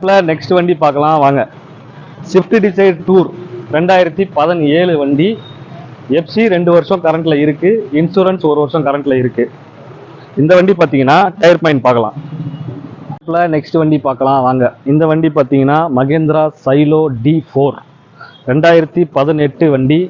Next வண்டி பார்க்கலாம். வாங்க. ஸ்விஃப்ட் டிசைர் டூர் ரெண்டாயிரத்தி பதினேழு வண்டி. எஃப்சி ரெண்டு வருஷம் கரண்ட்டில் இருக்குது இன்சூரன்ஸ் ஒரு வருஷம் கரண்ட்டில் இருக்கு. இந்த வண்டி பார்த்தீங்கன்னா டயர் பாயிண்ட் பார்க்கலாம். நெக்ஸ்ட் வண்டி பார்க்கலாம். வாங்க. இந்த வண்டி பார்த்தீங்கன்னா மகேந்திரா சைலோ டி ஃபோர் ரெண்டாயிரத்தி பதினெட்டு வண்டி.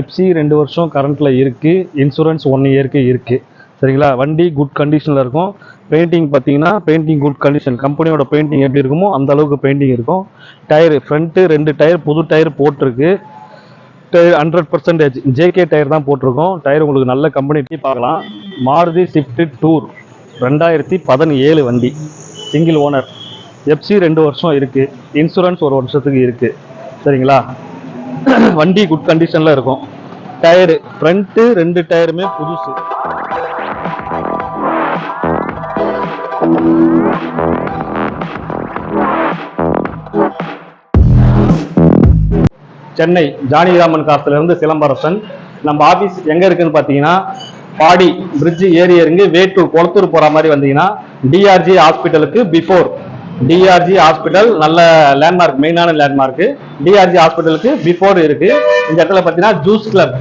எஃப்சி ரெண்டு வருஷம் கரண்ட்டில் இருக்குது இன்சூரன்ஸ் ஒன் இயருக்கு இருக்குது சரிங்களா? வண்டி குட் கண்டிஷனில் இருக்கும். பெயிண்டிங் பார்த்தீங்கன்னா பெயிண்டிங் குட் கண்டிஷன் கம்பெனியோட பெயிண்டிங் எப்படி இருக்குமோ அந்த அளவுக்கு பெயிண்டிங் இருக்கும். டயர் ஃப்ரண்ட்டு ரெண்டு டயர் புது டயர் போட்டிருக்கு. Tyre hundred percentage JK tyre தான் போட்டிருக்கோம். டயர் உங்களுக்கு நல்ல கம்பெனி பார்க்கலாம். மாருதி ஸ்விஃப்ட் டூர் ரெண்டாயிரத்தி பதினேழு வண்டி. சிங்கிள் ஓனர் எஃப்சி ரெண்டு வருஷம் இருக்குது இன்சூரன்ஸ் ஒரு வருஷத்துக்கு இருக்குது சரிங்களா? வண்டி குட் கண்டிஷனில் இருக்கும். டயரு ஃப்ரண்ட்டு ரெண்டு டயருமே புதுசு. சென்னை ஜானகிராமன் காசுல இருந்து சிலம்பரசன். நம்ம ஆபீஸ் எங்க இருக்குன்னு பாத்தீங்கன்னா பாடி பிரிட்ஜ் ஏறி இறங்கி வேட்டூர் குளத்தூர் போற மாதிரி வந்தீங்கன்னா டிஆர்ஜி ஹாஸ்பிட்டலுக்கு பிஃபோர் டிஆர்ஜி ஹாஸ்பிட்டல் நல்ல லேண்ட்மார்க் மெயினான லேண்ட்மார்க்கு டிஆர்ஜி ஹாஸ்பிட்டலுக்கு பிஃபோர் இருக்கு. இந்த இடத்துல பார்த்தீங்கன்னா juice club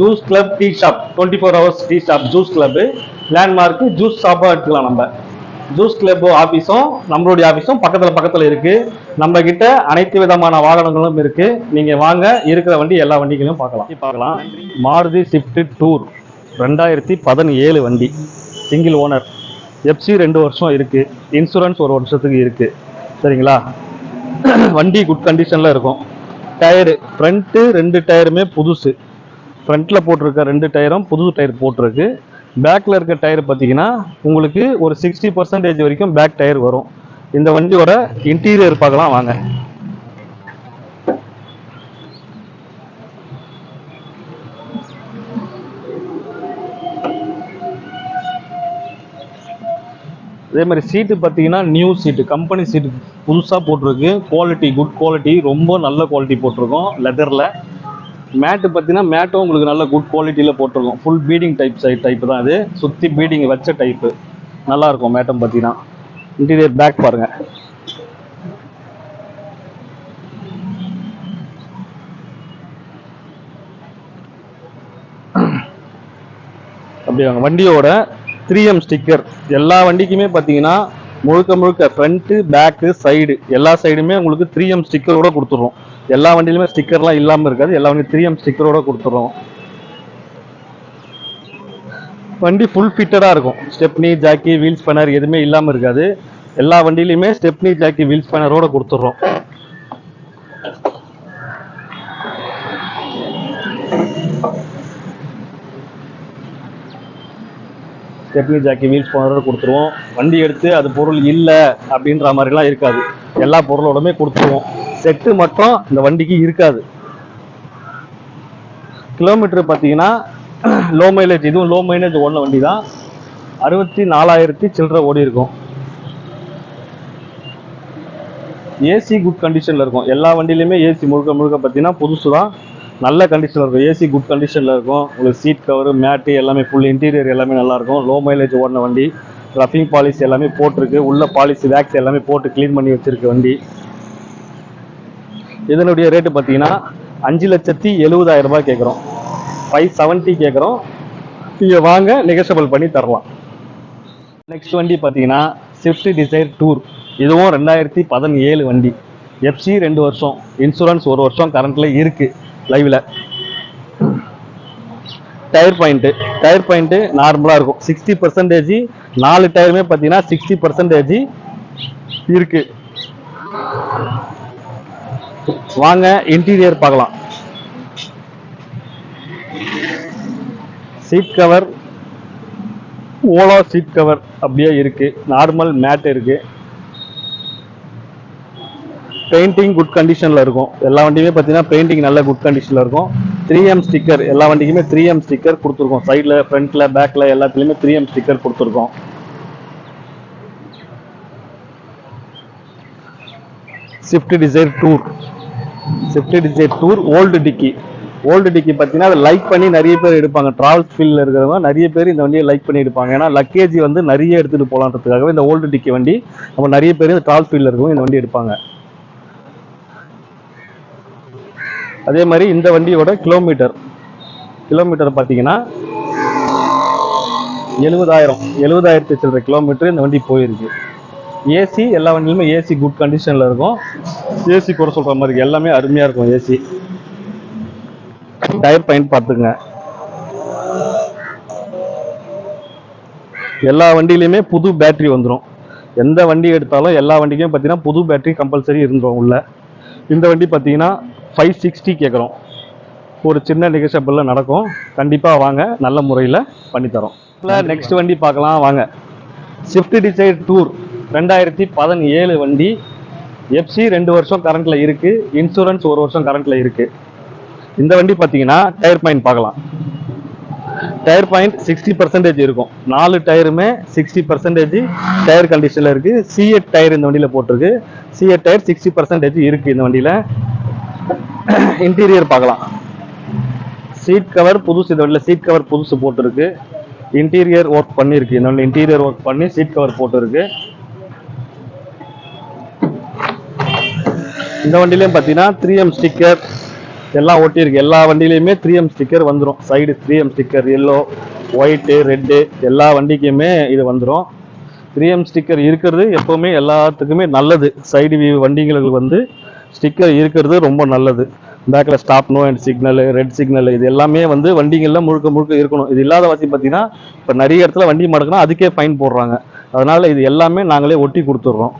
juice club tea shop twenty four hours tea shop juice club landmark juice ஷாப்பாக எடுத்துக்கலாம் நம்ம. ஜூஸ் கிளப் ஆஃபீஸும் நம்மளுடைய ஆஃபீஸும் பக்கத்துல பக்கத்துல இருக்கு. நம்ம கிட்ட அனைத்து விதமான வாகனங்களும் இருக்கு. நீங்க வாங்க இருக்கிற வண்டி எல்லா வண்டிகளையும் பார்க்கலாம். பார்க்கலாம். மாருதி ஸ்விஃப்ட் டூர் ரெண்டாயிரத்தி பதினேழு வண்டி. சிங்கிள் ஓனர் எஃப்சி ரெண்டு வருஷம் இருக்கு. இன்சூரன்ஸ் ஒரு வருஷத்துக்கு இருக்கு. சரிங்களா? வண்டி குட் கண்டிஷன்ல இருக்கும். டயரு ஃப்ரண்ட்டு ரெண்டு டயருமே புதுசு. ஃப்ரண்ட்டில் போட்டிருக்க ரெண்டு டயரும் புது டயர் போட்டிருக்கு. பேக்கில் இருக்க டயர் பார்த்தீங்கன்னா உங்களுக்கு ஒரு சிக்ஸ்டி பர்சன்டேஜ் வரைக்கும் பேக் டயர் வரும். இந்த வண்டியோட இன்டீரியர் பார்க்கலாம் வாங்க. அதே மாதிரி சீட்டு பார்த்தீங்கன்னா நியூ சீட்டு கம்பெனி சீட்டு புதுசாக போட்டிருக்கு. குவாலிட்டி குட் குவாலிட்டி ரொம்ப நல்ல குவாலிட்டி போட்டிருக்கோம் லெதரில் மேட்டு பார்த்தீங்கன்னா மேட்டும் உங்களுக்கு நல்ல குட் குவாலிட்டியில் போட்டிருக்கோம். Full beading type side type தான் அது. சுற்றி பீடிங் வச்ச டைப்பு நல்லா இருக்கும் பார்த்தீங்கன்னா. இன்டீரியர் பேக் பாருங்க. அப்படியாங்க வண்டியோட த்ரீ எம் ஸ்டிக்கர் எல்லா வண்டிக்குமே பார்த்தீங்கன்னா முழுக்க முழுக்க ஃப்ரண்ட்டு பேக்கு சைடு எல்லா சைடுமே உங்களுக்கு த்ரீ எம் ஸ்டிக்கரோட கொடுத்துட்றோம். எல்லா வண்டியிலுமே ஸ்டிக்கர்லாம் இல்லாமல் இருக்காது. எல்லா வண்டியும் த்ரீ எம் ஸ்டிக்கரோட கொடுத்துட்றோம். வண்டி ஃபுல் ஃபிட்டடாக இருக்கும். ஸ்டெப்னி ஜாக்கி வீல்ஸ் ஸ்பேனர் எதுவுமே இல்லாமல் இருக்காது. எல்லா வண்டியிலையுமே ஸ்டெப்னி ஜாக்கி வீல்ஸ் ஸ்பேனரோட கொடுத்துட்றோம். ஸ்டெப்னி ஜாக்கி வீல்ஸ் ஸ்பேனரோட கொடுத்துருவோம். வண்டி எடுத்து அது பொருள் இல்லை அப்படின்ற மாதிரிலாம் இருக்காது. எல்லா பொருளோடமே கொடுத்துருவோம். செட்டு மட்டும் இந்த வண்டிக்கு இருக்காது. கிலோமீட்டர் பார்த்தீங்கன்னா லோ மைலேஜ் இதுவும் லோ மைலேஜ் ஓடின வண்டி தான் அறுபத்தி நாலாயிரத்தி சில்லற ஓடி இருக்கும். ஏசி குட் கண்டிஷனில் இருக்கும். எல்லா வண்டியிலையுமே ஏசி முழுக்க முழுக்க பார்த்தீங்கன்னா புதுசு தான் நல்ல கண்டிஷனில் இருக்கும். ஏசி குட் கண்டிஷனில் இருக்கும். உங்களுக்கு சீட் கவர் மேட்டு எல்லாமே ஃபுல் இன்டீரியர் எல்லாமே நல்லாயிருக்கும் லோ மைலேஜ் ஓடின வண்டி ரஃபிங் பாலிசி எல்லாமே போட்டிருக்கு. உள்ள பாலிசி வேக்ஸ் எல்லாமே போட்டு க்ளீன் பண்ணி வச்சிருக்கு வண்டி. இதனுடைய ரேட்டு பார்த்தீங்கன்னா அஞ்சு லட்சத்தி எழுபதாயிரம் ரூபாய் கேட்குறோம். ஃபைவ் செவன்ட்டி கேட்குறோம். நீங்கள் வாங்க நெகஷபிள் பண்ணி தரலாம். நெக்ஸ்ட் வண்டி பார்த்தீங்கன்னா ஸ்விஃப்ட் டிசைர் டூர் இதுவும் ரெண்டாயிரத்தி பதினேழு வண்டி. எஃப்சி ரெண்டு வருஷம். இன்சூரன்ஸ் ஒரு வருஷம் கரண்ட்டில் இருக்குது லைவ்ல டயர் பாயிண்ட்டு டயர் பாயிண்ட்டு நார்மலாக இருக்கும். சிக்ஸ்டி பர்சன்டேஜ் நாலு டயருமே பார்த்தீங்கன்னா சிக்ஸ்டி பர்சன்டேஜ் இருக்கு. வாங்க இன்டீரியர் பார்க்கலாம். சீட் கவர் ஓலா சீட் கவர் அப்படியே இருக்கு. நார்மல் மேட் இருக்கு. பெயிண்டிங் குட் கண்டிஷனில் இருக்கும். எல்லா வண்டியுமே பார்த்தீங்கன்னா பெயிண்டிங் நல்ல குட் கண்டிஷனில் இருக்கும். த்ரீ எம் ஸ்டிக்கர் எல்லா வண்டிக்குமே த்ரீ எம் ஸ்டிக்கர் கொடுத்துருக்கோம். சைடில் ஃப்ரண்ட்டில் பேக்கில் எல்லாத்துலேயுமே த்ரீ எம் ஸ்டிக்கர் கொடுத்துருக்கோம். Swift Dzire tour Swift Dzire tour old dicky old dicky பார்த்தீங்கன்னா அதை லைக் பண்ணி நிறைய பேர் எடுப்பாங்க. ட்ராவல்ஸ் ஃபீல்டில் இருக்கிறவங்க நிறைய பேர் இந்த வண்டியை லைக் பண்ணி எடுப்பாங்க. ஏன்னா லக்கேஜ் வந்து நிறைய எடுத்துகிட்டு போகலான்றதுக்காகவே இந்த ஓல்டு டிக்கி வண்டி நம்ம நிறைய பேர் இந்த டிராவல்ஸ் ஃபீல்டில் இருக்கவங்க இந்த வண்டி எடுப்பாங்க. அதே மாதிரி இந்த வண்டியோட கிலோமீட்டர். கிலோமீட்டர் பார்த்தீங்கன்னா எழுபதாயிரம் எழுபதாயிரத்தி சில்லற கிலோமீட்டர் இந்த வண்டி போயிருக்கு. ஏசி எல்லா வண்டியிலுமே ஏசி குட் கண்டிஷனில் இருக்கும். ஏசி குறை சொல்கிற மாதிரி எல்லாமே அருமையாக இருக்கும் ஏசி டயர் பாயிண்ட் பார்த்துங்க எல்லா வண்டியிலையுமே புது பேட்டரி வந்துடும் எந்த வண்டி எடுத்தாலும் எல்லா வண்டிக்கும் பார்த்தீங்கன்னா புது பேட்டரி கம்பல்சரி இருந்துடும் உள்ள. இந்த வண்டி பார்த்தீங்கன்னா ஃபைவ் சிக்ஸ்டி கேட்குறோம் ஒரு சின்ன நிகழ்ச்சியில் நடக்கும். கண்டிப்பாக வாங்க நல்ல முறையில் பண்ணித்தரோம் நெக்ஸ்ட் வண்டி பார்க்கலாம் வாங்க. ஸ்விஃப்ட் டிசைர் டூர் ரெண்டாயிரத்தி பதினேழு வண்டி. எஃப்சி ரெண்டு வருஷம் கரண்ட்டில் இருக்குது இன்சூரன்ஸ் ஒரு வருஷம் கரண்ட்டில் இருக்குது இந்த வண்டி பார்த்தீங்கன்னா டயர் பாயிண்ட் பார்க்கலாம். டயர் பாயிண்ட் சிக்ஸ்டி பர்சன்டேஜ் இருக்கும். நாலு டயருமே சிக்ஸ்டி பர்சன்டேஜ் டயர் கண்டிஷனில் இருக்குது சிஎட் டயர் இந்த வண்டியில் போட்டிருக்கு. சிஎட் டயர் சிக்ஸ்டி பர்சன்டேஜ் இருக்குது இந்த வண்டியில். இன்டீரியர் பார்க்கலாம். சீட் கவர் புதுசு இந்த வண்டியில் சீட் கவர் புதுசு போட்டிருக்கு. இன்டீரியர் ஒர்க் பண்ணியிருக்கு இந்த வண்டியில் இன்டீரியர் ஒர்க் பண்ணி சீட் கவர் போட்டிருக்கு. இந்த வண்டிலையும் பார்த்தீங்கன்னா த்ரீ எம் ஸ்டிக்கர் எல்லாம் ஒட்டியிருக்கு. எல்லா வண்டியிலையுமே த்ரீ எம் ஸ்டிக்கர் வந்துடும் side three M sticker yellow white red எல்லா வண்டிக்குமே இது வந்துடும் த்ரீ எம் ஸ்டிக்கர் இருக்கிறது எப்போவுமே எல்லாத்துக்குமே நல்லது. சைடு வியூ வண்டிங்களுக்கு வந்து ஸ்டிக்கர் இருக்கிறது ரொம்ப நல்லது. பேக்கில் stop no and signal red signal இது எல்லாமே வந்து வண்டிகளில் முழுக்க முழுக்க இருக்கணும். இது இல்லாத வசதி பார்த்தீங்கன்னா இப்போ நிறைய இடத்துல வண்டி மடக்குனா அதுக்கே ஃபைன் போடுறாங்க. அதனால் இது எல்லாமே நாங்களே ஒட்டி கொடுத்துட்றோம்.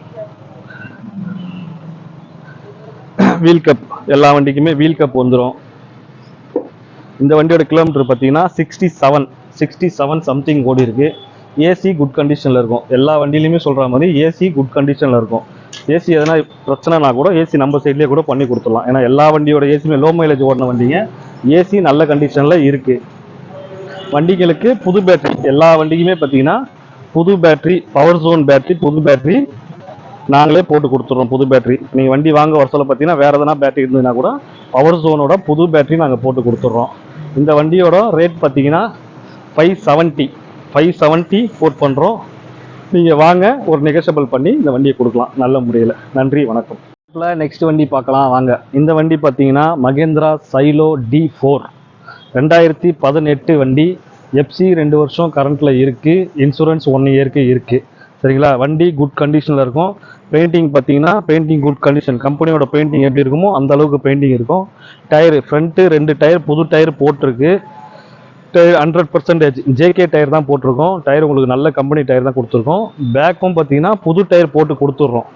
வீல் கப் எல்லா வண்டிக்குமே வீல் கப் வந்துடும் இந்த வண்டியோட கிலோமீட்டர் பார்த்தீங்கன்னா sixty seven sixty seven something ஓடி இருக்குது ஏசி குட் கண்டிஷனில் இருக்கும். எல்லா வண்டியிலையுமே சொல்கிற மாதிரி ஏசி குட் கண்டிஷனில் இருக்கும். ஏசி எதனா பிரச்சனைனா கூட ஏசி நம்ம சைட்லேயே கூட பண்ணி கொடுத்துடலாம். ஏன்னா எல்லா வண்டியோட ஏசியுமே லோ மைலேஜ் ஓடின வண்டிங்க. ஏசி நல்ல கண்டிஷனில் இருக்குது வண்டிகளுக்கு புது பேட்டரி எல்லா வண்டிக்குமே பார்த்தீங்கன்னா புது பேட்டரி பவர் ஜோன் பேட்டரி புது பேட்டரி நாங்களே போட்டு கொடுத்துட்றோம் புது பேட்டரி நீங்கள் வண்டி வாங்க வர பார்த்தீங்கன்னா வேறு எதனா பேட்டரி இருந்ததுன்னா கூட பவர் ஜோனோட புது பேட்டரி நாங்கள் போட்டு கொடுத்துட்றோம். இந்த வண்டியோட ரேட் பார்த்தீங்கன்னா ஃபைவ் செவன்ட்டி ஃபைவ் செவன்ட்டி போட் பண்ணுறோம் நீங்கள் வாங்க ஒரு நெகசபிள் பண்ணி இந்த வண்டியை கொடுக்கலாம். நல்ல முறையில். நன்றி வணக்கம். நெக்ஸ்ட் வண்டி பார்க்கலாம். வாங்க. இந்த வண்டி பார்த்தீங்கன்னா மகேந்திரா சைலோ டி ஃபோர் ரெண்டாயிரத்தி பதினெட்டு வண்டி. எஃப்சி ரெண்டு வருஷம் கரண்ட்டில் இருக்குது இன்சூரன்ஸ் ஒன் இயருக்கு இருக்குது சரிங்களா? வண்டி குட் கண்டிஷனில் இருக்கும். பெயிண்டிங் பார்த்தீங்கன்னா பெயிண்டிங் குட் கண்டிஷன் கம்பெனியோட பெயிண்டிங் எப்படி இருக்குமோ அந்த அளவுக்கு பெயிண்டிங் இருக்கும். டயர் ஃப்ரண்ட்டு ரெண்டு டயர் புது டயர் போட்டிருக்கு. Tyre hundred percentage JK tyre தான் போட்டிருக்கோம். டயர் உங்களுக்கு நல்ல கம்பெனி டயர் தான் கொடுத்துருக்கோம். பேக்கும் பார்த்தீங்கன்னா புது டயர் போட்டு கொடுத்துட்றோம்.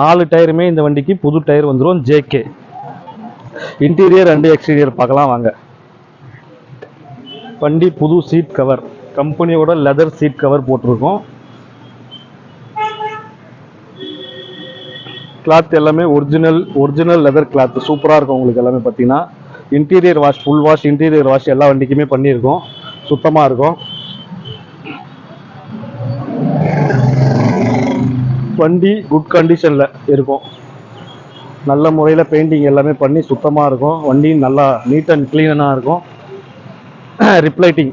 நாலு டயருமே இந்த வண்டிக்கு புது டயர் வந்துடும் ஜேகே இன்டீரியர் அண்டு எக்ஸ்டீரியர் பார்க்கலாம் வாங்க. வண்டி புது சீட் கவர் கம்பெனியோட லெதர் சீட் கவர் போட்டிருக்கோம். கிளாத் எல்லாமே ஒரிஜினல் ஒரிஜினல் லெதர் கிளாத் சூப்பராக இருக்கும் உங்களுக்கு எல்லாமே பார்த்தீங்கன்னா. Interior wash full wash interior wash எல்லா வண்டிக்குமே பண்ணியிருக்கோம். சுத்தமாக இருக்கும். வண்டி குட் கண்டிஷனில் இருக்கும். நல்ல முறையில் பெயிண்டிங் எல்லாமே பண்ணி சுத்தமாக இருக்கும். வண்டி நல்லா நீட் அண்ட் க்ளீனாக இருக்கும். ரிப்ளைட்டிங்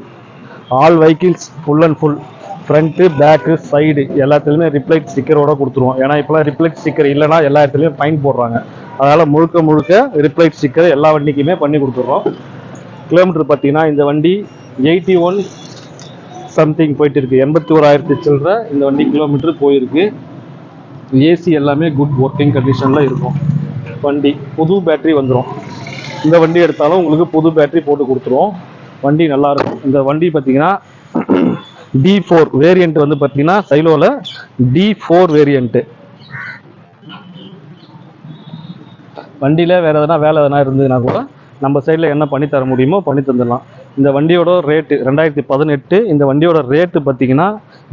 all vehicles full and full front back side எல்லாத்துலேயுமே ரிப்ளைட் ஸ்டிக்கரோட கொடுத்துருவோம். ஏன்னா இப்போலாம் ரிப்ளைட் ஸ்டிக்கர் இல்லைன்னா எல்லா இடத்துலையும் ஃபைன் போடுறாங்க. அதனால் முழுக்க முழுக்க ரிப்ளைட் ஸ்டிக்கர் எல்லா வண்டிக்குமே பண்ணி கொடுத்துட்றோம். கிலோமீட்டர் பார்த்தீங்கன்னா இந்த வண்டி எயிட்டி ஒன் சம்திங் போயிட்டு இருக்கு எண்பத்தி ஓராயிரத்தி சில்லற இந்த வண்டி கிலோமீட்டர் போயிருக்கு. ஏசி எல்லாமே குட் ஒர்க்கிங் கண்டிஷனில் இருக்கும். வண்டி புது பேட்டரி வந்துடும் இந்த வண்டி எடுத்தாலும் உங்களுக்கு புது பேட்டரி போட்டு கொடுத்துருவோம். வண்டி நல்லா இருக்கும். இந்த வண்டி பார்த்தீங்கன்னா டி ஃபோர் வேரியண்ட் வந்து பார்த்தீங்கன்னா சைலோவில் டி ஃபோர் வேரியண்ட்டு வண்டியில் வேறு எதனா வேலை எதனா இருந்ததுன்னா கூட நம்ம சைடில் என்ன பண்ணி தர முடியுமோ பண்ணி தந்துடலாம். இந்த வண்டியோட ரேட்டு ரெண்டாயிரத்தி பதினெட்டு இந்த வண்டியோட ரேட்டு பார்த்தீங்கன்னா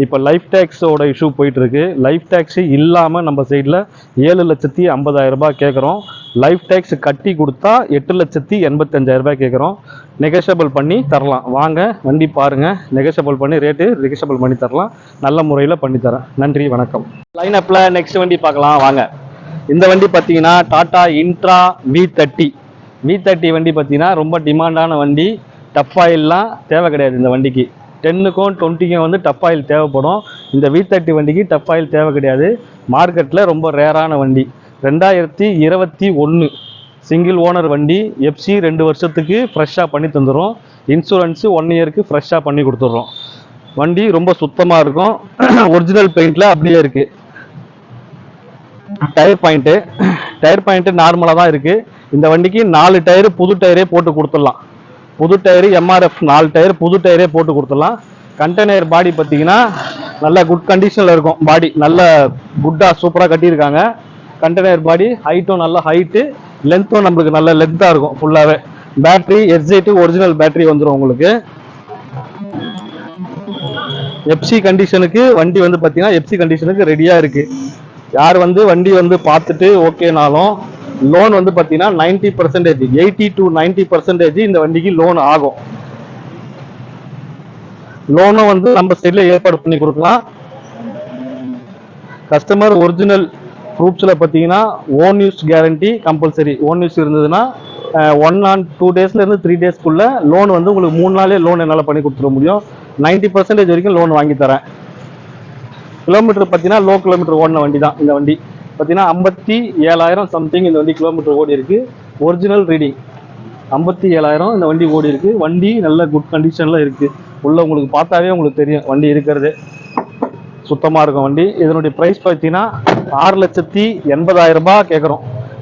இப்போ லைஃப் டேக்ஸோட இஷ்யூ போயிட்டுருக்கு லைஃப் டேக்ஸ் இல்லாமல் நம்ம சைடில் ஏழு லட்சத்தி ஐம்பதாயிரரூபா கேட்குறோம். லைஃப் டேக்ஸ் கட்டி கொடுத்தா எட்டு லட்சத்தி எண்பத்தஞ்சாயிரரூபா கேட்குறோம். நெகஷபிள் பண்ணி தரலாம். வாங்க வண்டி பாருங்கள் நெகஷபிள் பண்ணி ரேட்டு நெகஷபிள் பண்ணி தரலாம். நல்ல முறையில் பண்ணித்தரேன் நன்றி வணக்கம். லைன் அப்பில் நெக்ஸ்ட் வண்டி பார்க்கலாம். வாங்க. இந்த வண்டி பார்த்தீங்கன்னா Tata Intra V thirty V thirty வண்டி பார்த்தீங்கன்னா ரொம்ப டிமாண்டான வண்டி. டப் ஆயில்லாம் தேவை கிடையாது இந்த வண்டிக்கு. டென்னுக்கும் டுவெண்ட்டிக்கும் வந்து டப் ஆயில் தேவைப்படும். இந்த வி தேர்ட்டி வண்டிக்கு டப் ஆயில் தேவை கிடையாது. மார்க்கெட்டில் ரொம்ப ரேரான வண்டி. ரெண்டாயிரத்தி இருபத்தி ஒன்று சிங்கிள் ஓனர் வண்டி. எஃப்சி ரெண்டு வருஷத்துக்கு ஃப்ரெஷ்ஷாக பண்ணி தந்துடும் இன்சூரன்ஸு ஒன் இயருக்கு ஃப்ரெஷ்ஷாக பண்ணி கொடுத்துட்றோம். வண்டி ரொம்ப சுத்தமாக இருக்கும். ஒரிஜினல் பெயிண்டில் அப்படியே இருக்குது டயர் பாயிண்ட்டு டயர் பாயிண்ட்டு நார்மலாக தான் இருக்குது இந்த வண்டிக்கு நாலு டயரு புது டயரே போட்டு கொடுத்துடலாம். புது டயரு எம்ஆர்எஃப் நாலு டயர் புது டயரே போட்டு கொடுத்துடலாம். கண்டெய்னர் பாடி பார்த்தீங்கன்னா நல்ல குட் கண்டிஷனில் இருக்கும். பாடி நல்ல குட்டாக சூப்பராக கட்டியிருக்காங்க. கண்டெய்னர் பாடி ஹைட்டும் நல்ல ஹைட்டு லென்த்தும் நம்மளுக்கு நல்ல லென்த்தாக இருக்கும் ஃபுல்லாகவே பேட்டரி எஸ்ஜெட்டு ஒரிஜினல் பேட்டரி வந்துடும் உங்களுக்கு. எப்சி கண்டிஷனுக்கு வண்டி வந்து பார்த்தீங்கன்னா எப்சி கண்டிஷனுக்கு ரெடியாக இருக்குது யார் வந்து வண்டி வந்து பார்த்துட்டு ஓகேனாலும் லோன் வந்து பார்த்தீங்கன்னா ninety percentage eighty to ninety percentage இந்த வண்டிக்கு லோன் ஆகும். லோனும் வந்து நம்ம சைடில் ஏற்பாடு பண்ணி கொடுக்கலாம். கஸ்டமர் ஒரிஜினல் ப்ரூஃப்ஸில் பார்த்தீங்கன்னா own use guarantee compulsory own use இருந்ததுன்னா ஒன் ஆன் டூ டேஸ்லேருந்து த்ரீ டேஸ்க்குள்ளே லோன் வந்து உங்களுக்கு மூணு நாளே லோன் என்னால் பண்ணி கொடுத்துட முடியும். நைன்ட்டி பர்சன்டேஜ் வரைக்கும் லோன் வாங்கி தரேன். கிலோமீட்டர் பார்த்தீங்கன்னா லோ கிலோமீட்டர் ஓடின வண்டி தான் இந்த வண்டி பார்த்தீங்கன்னா ஐம்பத்தி ஏழாயிரம் சம்திங் இந்த வண்டி கிலோமீட்டர் ஓடி இருக்கு. ஒரிஜினல் ரீடிங் ஐம்பத்தி ஏழாயிரம் இந்த வண்டி ஓடி இருக்கு. வண்டி நல்ல குட் கண்டிஷனில் இருக்கு. உள்ள உங்களுக்கு பார்த்தாவே உங்களுக்கு தெரியும் வண்டி இருக்கிறது. சுத்தமாக இருக்கும் வண்டி. இதனுடைய ப்ரைஸ் பார்த்தீங்கன்னா ஆறு லட்சத்தி எண்பதாயிரம் ரூபாய் கேட்குறோம்.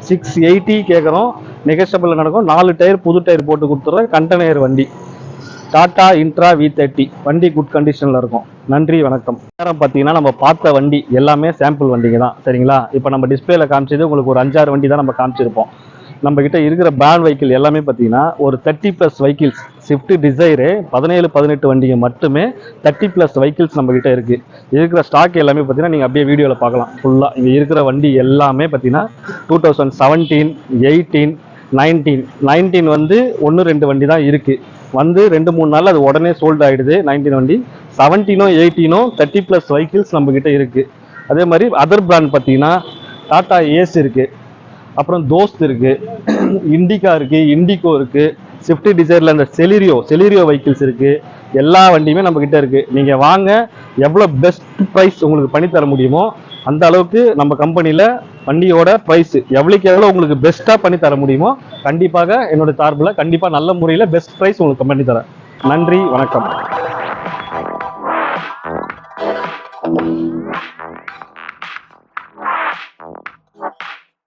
சிக்ஸ் எயிட்டி கேட்குறோம். நெகஷபிள் நடக்கும். நாலு டயர் புது டயர் போட்டு கொடுத்துட்றேன் கண்டெய்னர் வண்டி. டாடா இன்ட்ரா வி தேர்ட்டி வண்டி குட் கண்டிஷனில் இருக்கும். நன்றி வணக்கம். நேரம் பார்த்தீங்கன்னா நம்ம பார்த்த வண்டி எல்லாமே சாம்பிள் வண்டிங்க தான். சரிங்களா? இப்போ நம்ம டிஸ்பிளேல காமிச்சது உங்களுக்கு ஒரு அஞ்சாறு வண்டி தான் நம்ம காமிச்சிருப்போம். நம்ம இருக்கிற பேண்ட் வெஹிக்கிள் எல்லாமே பார்த்தீங்கன்னா ஒரு thirty plus vehicles Swift Dzire பதினேழு பதினெட்டு வண்டிங்க மட்டுமே தேர்ட்டி ப்ளஸ் வெஹிக்கிள்ஸ் நம்ம இருக்குது இருக்கிற ஸ்டாக் எல்லாமே பார்த்தீங்கன்னா நீங்கள் அப்படியே வீடியோவில் பார்க்கலாம். ஃபுல்லாக இங்கே இருக்கிற வண்டி எல்லாமே பார்த்தீங்கன்னா two thousand seventeen eighteen nineteen nineteen வந்து ஒன்று ரெண்டு வண்டி தான் இருக்குது வந்து ரெண்டு மூணு நாள் அது உடனே சோல்ட் ஆகிடுது நைன்டீன் வண்டி. செவன்டீனோ எயிட்டீனோ தேர்ட்டி ப்ளஸ் வெஹிக்கிள்ஸ் நம்மக்கிட்ட இருக்குது அதே மாதிரி அதர் பிராண்ட் பார்த்தீங்கன்னா டாடா ஏஸ் இருக்குது அப்புறம் தோஸ்த் இருக்குது இண்டிகா இருக்குது இண்டிகோ இருக்குது ஸ்விஃப்ட் டிசைரில் அந்த செலிரியோ செலிரியோ வெஹிக்கிள்ஸ் இருக்குது எல்லா வண்டியுமே நம்மக்கிட்ட இருக்குது நீங்கள் வாங்க எவ்வளோ பெஸ்ட் ப்ரைஸ் உங்களுக்கு பண்ணி தர முடியுமோ அந்த அளவுக்கு நம்ம கம்பெனியில் வண்டியோட ப்ரைஸ் எவ்வளோக்கு எவ்வளோ உங்களுக்கு பெஸ்ட்டாக பண்ணி தர முடியுமோ கண்டிப்பாக என்னோட சார்பில் கண்டிப்பாக நல்ல முறையில் பெஸ்ட் ப்ரைஸ் உங்களுக்கு பண்ணி தரேன். நன்றி வணக்கம்.